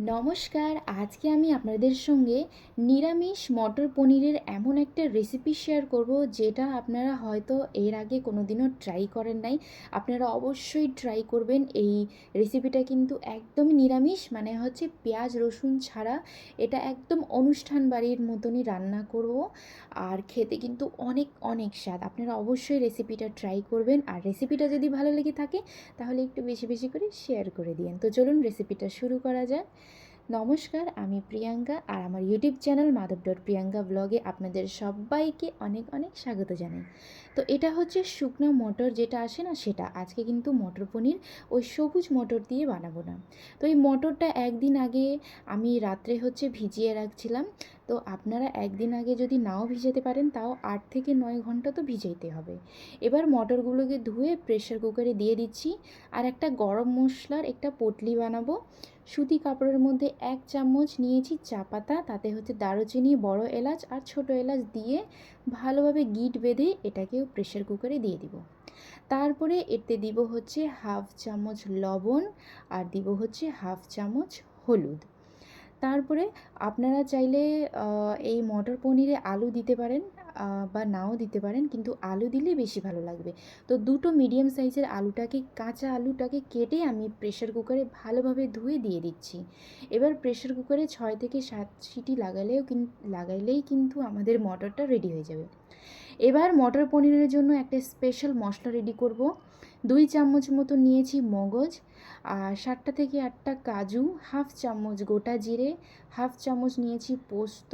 নমস্কার, আজকে আমি আপনাদের সঙ্গে নিরামিষ মটর পনিরের এমন একটা রেসিপি শেয়ার করব যেটা আপনারা হয়তো এর আগে কোনো দিনও ট্রাই করেন নাই। আপনারা অবশ্যই ট্রাই করবেন। এই রেসিপিটা কিন্তু একদমই নিরামিষ মানে হচ্ছে পেঁয়াজ, রসুন ছাড়া। এটা একদম অনুষ্ঠান বাড়ির মতনই রান্না করব। আর খেতে কিন্তু অনেক অনেক স্বাদ। আপনারা অবশ্যই রেসিপিটা ট্রাই করবেন। আর রেসিপিটা যদি ভালো লেগে থাকে, তাহলে একটু বেশি বেশি করে শেয়ার করে দিন তো চলুন রেসিপিটা শুরু করা যাক। নমস্কার, আমি প্রিয়াঙ্কা আর আমার YouTube channel Madhab dot Priyanka ব্লগে আপনাদের সবাইকে অনেক অনেক স্বাগত জানাই। তো এটা হচ্ছে শুকনো মটর যেটা আসে না সেটা। আজকে কিন্তু মটর পনির ওই সবুজ মটর দিয়ে বানাবো না। তো এই মটরটা একদিন আগে আমি রাত্রে হচ্ছে ভিজিয়ে রাখছিলাম। তো আপনারা একদিন আগে যদি নাও ভিজাতে পারেন, তাও আট থেকে নয় ঘণ্টা তো ভিজাইতে হবে। এবার মটরগুলোকে ধুয়ে প্রেশার কুকারে দিয়ে দিচ্ছি। আর একটা গরম মশলার একটা পটলি বানাবো। সুতি কাপড়ের মধ্যে এক চামচ নিয়েছি চা পাতা। তাতে হচ্ছে দারুচিনি, বড় এলাচ আর ছোট এলাচ দিয়ে ভালোভাবে গিট বেঁধে এটাকেও প্রেশার কুকারে দিয়ে দিব। তারপরে এতে দিব হচ্ছে হাফ চামচ লবণ আর দিব হচ্ছে হাফ চামচ হলুদ। তারপরে আপনারা চাইলে এই মটর পনিরে আলু দিতে পারেন। বা নাও দিতে পারেন, কিন্তু আলু দিলে বেশি ভালো লাগবে। তো দুটো মিডিয়াম সাইজের আলুটাকে, কাঁচা আলুটাকে কেটে আমি প্রেশার কুকারে ভালোভাবে ধুয়ে দিয়ে দিচ্ছি। এবার প্রেশার কুকারে ছয় থেকে সাত সিটি লাগালেও কিন লাগাইলেই কিন্তু আমাদের মটরটা রেডি হয়ে যাবে। এবার মটর পনিরের জন্য একটা স্পেশাল মশলা রেডি করব। দুই চামচ মতো নিয়েছি মগজ আর সাতটা থেকে আটটা কাজু, হাফ চামচ গোটা জিরে, হাফ চামচ নিয়েছি পোস্ত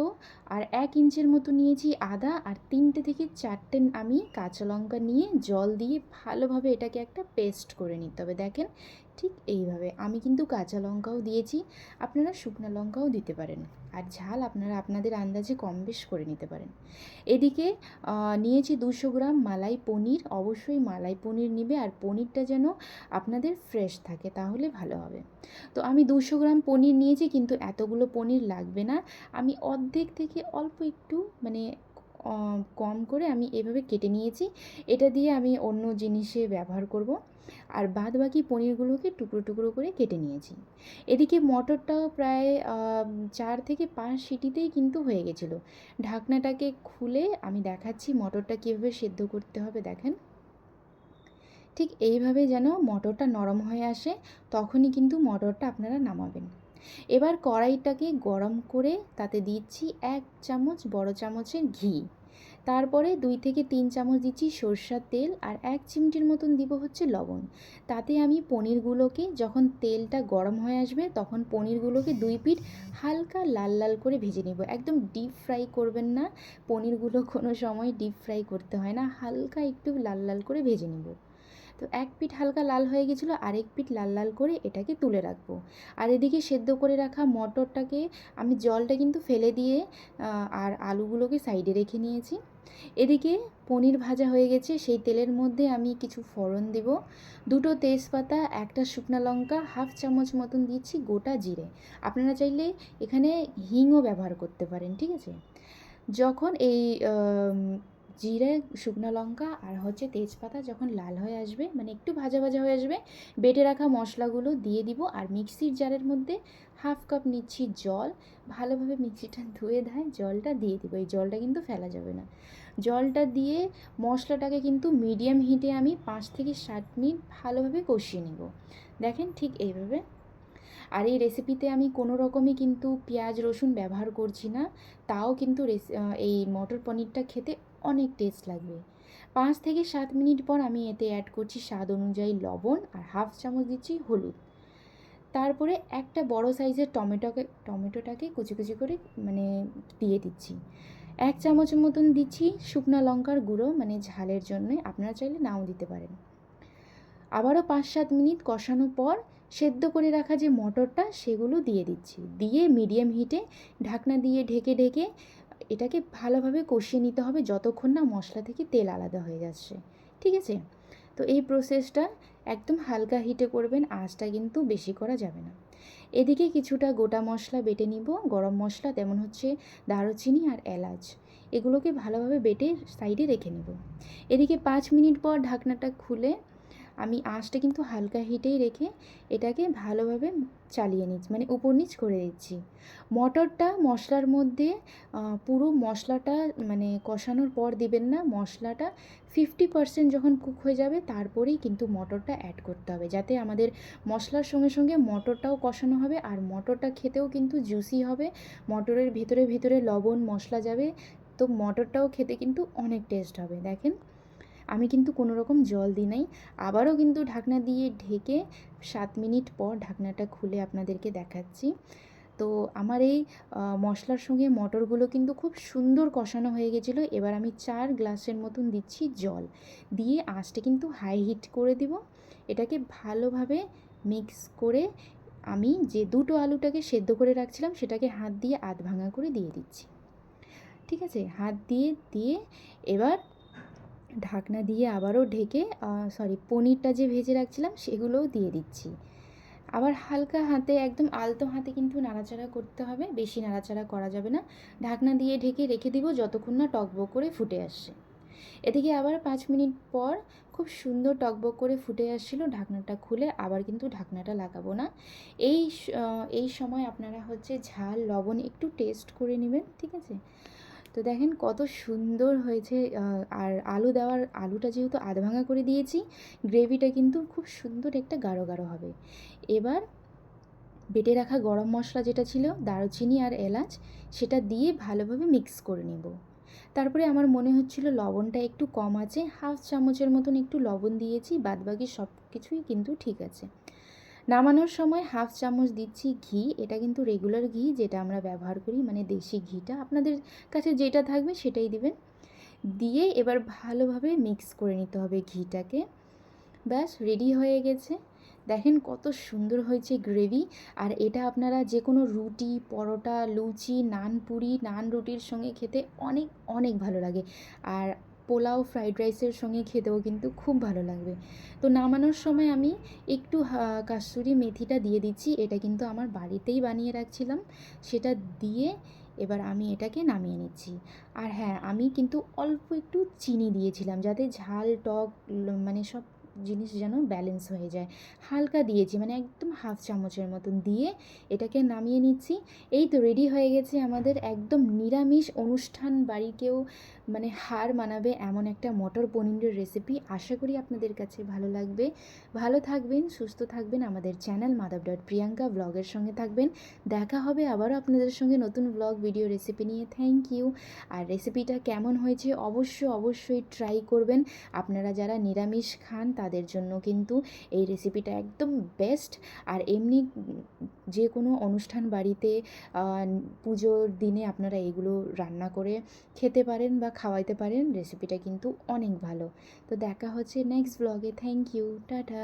আর এক ইঞ্চের মতো নিয়েছি আদা আর তিনটে থেকে চারটে আমি কাঁচা লঙ্কা নিয়ে জল দিয়ে ভালোভাবে এটাকে একটা পেস্ট করে নিতে হবে। দেখেন ঠিক এইভাবে। আমি কিন্তু কাঁচা লঙ্কাও দিয়েছি, আপনারা শুকনো লঙ্কাও দিতে পারেন আর ঝাল আপনারা আপনাদের আন্দাজে কম বেশ করে নিতে পারেন। এদিকে নিয়েছি দুশো গ্রাম মালাই পনির। অবশ্যই মালাই পনির নিবে আর পনিরটা যেন আপনাদের ফ্রেশ থাকে। তাহলে ভালো হবে। তো আমি দুশো গ্রাম পনির নিয়েছি কিন্তু এতগুলো পনির লাগবে না। আমি অর্ধেক থেকে অল্প একটু মানে কম করে আমি এভাবে কেটে নিয়েছি। এটা দিয়ে আমি অন্য জিনিসে ব্যবহার করব। আর বাদ বাকি পনিরগুলোকে টুকরো টুকরো করে কেটে নিয়েছি। এদিকে মটরটাও প্রায় চার থেকে পাঁচ সিটিতেই কিন্তু হয়ে গেছিল। ঢাকনাটাকে খুলে আমি দেখাচ্ছি মটরটা কীভাবে সেদ্ধ করতে হবে দেখেন। ঠিক এইভাবে যেন মটরটা নরম হয়ে আসে, তখনই কিন্তু মটরটা আপনারা নামাবেন। এবার কড়াইটাকে গরম করে তাতে দিচ্ছি এক চামচ বড় চামচের ঘি। তারপরে দুই থেকে তিন চামচ দিচ্ছি সর্ষার তেল আর এক চিমটির মতন দিব হচ্ছে লবণ। তাতে আমি পনিরগুলোকে যখন তেলটা গরম হয়ে আসবে, তখন পনিরগুলোকে দুই পিঠ হালকা লাল লাল করে ভেজে নেব। একদম ডিপ ফ্রাই করবেন না, পনিরগুলো কোনো সময় ডিপ ফ্রাই করতে হয় না, হালকা একটু লাল লাল করে ভেজে নেব। তো এক পিঠ হালকা লাল হয়ে গেছিল, আরেক পিঠ লাল লাল করে এটাকে তুলে রাখব। আর এদিকে সেদ্ধ করে রাখা মটরটাকে আমি জলটা কিন্তু ফেলে দিয়ে আর আলুগুলোকে সাইডে রেখে নিয়েছি। এদিকে পনির ভাজা হয়ে গেছে, সেই তেলের মধ্যে আমি কিছু ফোড়ন দেব। দুটো তেজপাতা, একটা শুকনা লঙ্কা, হাফ চামচ মতন দিচ্ছি গোটা জিরে। আপনারা চাইলে এখানে হিংও ব্যবহার করতে পারেন, ঠিক আছে? যখন এই জিরে, শুকনো লঙ্কা আর হচ্ছে তেজপাতা যখন লাল হয়ে আসবে মানে একটু ভাজা ভাজা হয়ে আসবে, বেটে রাখা মশলাগুলো দিয়ে দিব আর মিক্সির জারের মধ্যে হাফ কাপ নিচ্ছি জল। ভালোভাবে মিক্সিটা ধুয়ে ধায় জলটা দিয়ে দিব। এই জলটা কিন্তু ফেলা যাবে না। জলটা দিয়ে মশলাটাকে কিন্তু মিডিয়াম হিটে আমি পাঁচ থেকে সাত মিনিট ভালোভাবে কষিয়ে নেব। দেখেন ঠিক এইভাবে। আর এই রেসিপিতে আমি কোনো রকমই কিন্তু পেঁয়াজ, রসুন ব্যবহার করছি না। তাও কিন্তু এই মটর পনিরটা খেতে অনেক টেস্ট লাগবে। পাঁচ থেকে সাত মিনিট পর আমি এতে অ্যাড করছি স্বাদ অনুযায়ী লবণ আর হাফ চামচ দিচ্ছি হলুদ। তারপরে একটা বড় সাইজের টমেটোকে, টমেটোটাকে কুচি কুচি করে মানে দিয়ে দিচ্ছি। এক চামচ মতন দিচ্ছি শুকনো লঙ্কার গুঁড়ো মানে ঝালের জন্য, আপনারা চাইলে নাও দিতে পারেন। আবারও পাঁচ সাত মিনিট কষানোর পর সেদ্ধ করে রাখা যে মটরটা, সেগুলো দিয়ে দিচ্ছি। দিয়ে মিডিয়াম হিটে ঢাকনা দিয়ে ঢেকে ঢেকে এটাকে ভালোভাবে কষিয়ে নিতে হবে যতক্ষণ না মশলা থেকে তেল আলাদা হয়ে যাচ্ছে, ঠিক আছে? তো এই প্রসেসটা একদম হালকা হিটে করবেন, আঁচটা কিন্তু বেশি করা যাবে না। এদিকে কিছুটা গোটা মশলা বেটে নিব, গরম মশলা তেমন হচ্ছে দারুচিনি আর এলাচ, এগুলোকে ভালোভাবে বেটে সাইডে রেখে নেব। এদিকে পাঁচ মিনিট পর ঢাকনাটা খুলে আমি আঁচটা কিন্তু হালকা হিটেই রেখে এটাকে ভালোভাবে চালিয়ে নিচ্ছি মানে উপর নিচ করে দিচ্ছি। মটরটা মশলার মধ্যে পুরো মশলাটা মানে কষানোর পর দিবেন না, মশলাটা ফিফটি পার্সেন্ট যখন কুক হয়ে যাবে তারপরেই কিন্তু মটরটা অ্যাড করতে হবে, যাতে আমাদের মশলার সঙ্গে সঙ্গে মটরটাও কষানো হবে আর মটরটা খেতেও কিন্তু জুসি হবে, মটরের ভেতরে ভেতরে লবণ মশলা যাবে, তো মটরটাও খেতে কিন্তু অনেক টেস্ট হবে। দেখেন আমি কিন্তু কোনো রকম জল দিই নাই। আবারও কিন্তু ঢাকনা দিয়ে ঢেকে সাত মিনিট পর ঢাকনাটা খুলে আপনাদেরকে দেখাচ্ছি। তো আমার এই মশলার সঙ্গে মটরগুলো কিন্তু খুব সুন্দর কষানো হয়ে গেছিল। এবার আমি চার গ্লাসের মতন দিচ্ছি জল। দিয়ে আঁচটা কিন্তু হাই হিট করে দিব। এটাকে ভালোভাবে মিক্স করে আমি যে দুটো আলুটাকে সেদ্ধ করে রাখছিলাম, সেটাকে হাত দিয়ে আধ ভাঙা করে দিয়ে দিচ্ছি। ঠিক আছে? হাত দিয়ে দিয়ে এবার ঢাকনা দিয়ে আবারও ঢেকে সরি পনিরটা যে ভেজে রাখছিলাম সেগুলোও দিয়ে দিচ্ছি। আবার হালকা হাতে, একদম আলতো হাতে কিন্তু নাড়াচাড়া করতে হবে, বেশি নাড়াচাড়া করা যাবে না। ঢাকনা দিয়ে ঢেকে রেখে দিব যতক্ষণ না টকবক করে ফুটে আসছে। এদিকে আবার পাঁচ মিনিট পর খুব সুন্দর টকবক করে ফুটে আসছিল, ঢাকনাটা খুলে আবার কিন্তু ঢাকনাটা লাগাবো না। এই এই সময় আপনারা হচ্ছে ঝাল, লবণ একটু টেস্ট করে নেবেন, ঠিক আছে? তো দেখেন কত সুন্দর হয়েছে আর আলু দেওয়ার আলুটা যেহেতু আধ ভাঙা করে দিয়েছি, গ্রেভিটা কিন্তু খুব সুন্দর একটা গাঢ় গাঢ় হবে। এবার বেটে রাখা গরম মশলা যেটা ছিল, দারুচিনি আর এলাচ, সেটা দিয়ে ভালোভাবে মিক্স করে নেব। তারপরে আমার মনে হচ্ছিল লবণটা একটু কম আছে, হাফ চামচের মতন একটু লবণ দিয়েছি, বাদবাকি সব কিছুই কিন্তু ঠিক আছে। নামানোর সময় হাফ চামচ দিচ্ছি ঘি, এটা কিন্তু রেগুলার ঘি যেটা আমরা ব্যবহার করি মানে দেশি ঘিটা। আপনাদের কাছে যেটা থাকবে সেটাই দিবেন। দিয়ে এবার ভালোভাবে মিক্স করে নিতে হবে ঘিটাকে। ব্যাস রেডি হয়ে গেছে। দেখেন কত সুন্দর হয়েছে গ্রেভি আর এটা আপনারা যে কোনো রুটি, পরোটা, লুচি, নান পুরি, নান রুটির সঙ্গে খেতে অনেক অনেক ভালো লাগে। আর পোলাও ফ্রাইড রাইসের সঙ্গে খেতেও কিন্তু খুব ভালো লাগবে। তো নামানোর সময় আমি একটু কাস্তুরি মেথিটা দিয়ে দিচ্ছি। এটা কিন্তু আমার বাড়িতেই বানিয়ে রাখছিলাম। সেটা দিয়ে এবার আমি এটাকে নামিয়ে নিচ্ছি। আর হ্যাঁ আমি কিন্তু অল্প একটু চিনি দিয়েছিলাম যাতে ঝাল, টক মানে সব জিনিস যেন ব্যালেন্স হয়ে যায়। হালকা দিয়েছি মানে একদম হাফ চামচের মতন দিয়ে এটাকে নামিয়ে নিচ্ছি। এই তো রেডি হয়ে গেছে আমাদের একদম নিরামিষ অনুষ্ঠান, বাড়িকেও মানে হার মানাবে এমন একটা মটর পনিরের রেসিপি আশা করি আপনাদের কাছে ভালো লাগবে। ভালো থাকবেন, সুস্থ থাকবেন। আমাদের চ্যানেল মাধব ডট প্রিয়াঙ্কা ব্লগের সঙ্গে থাকবেন। দেখা হবে আবারও আপনাদের সঙ্গে নতুন ব্লগ ভিডিও রেসিপি নিয়ে। থ্যাংক ইউ আর রেসিপিটা কেমন হয়েছে অবশ্যই অবশ্যই ট্রাই করবেন। আপনারা যারা নিরামিষ খান, তাদের জন্য কিন্তু এই রেসিপিটা একদম বেস্ট আর এমনি যে কোনো অনুষ্ঠান বাড়িতে পুজোর দিনে আপনারা এগুলো রান্না করে খেতে পারেন বা খাওয়াইতে পারেন রেসিপিটা কিন্তু অনেক ভালো। তো দেখা হচ্ছে নেক্সট ব্লগে থ্যাংক ইউ টাটা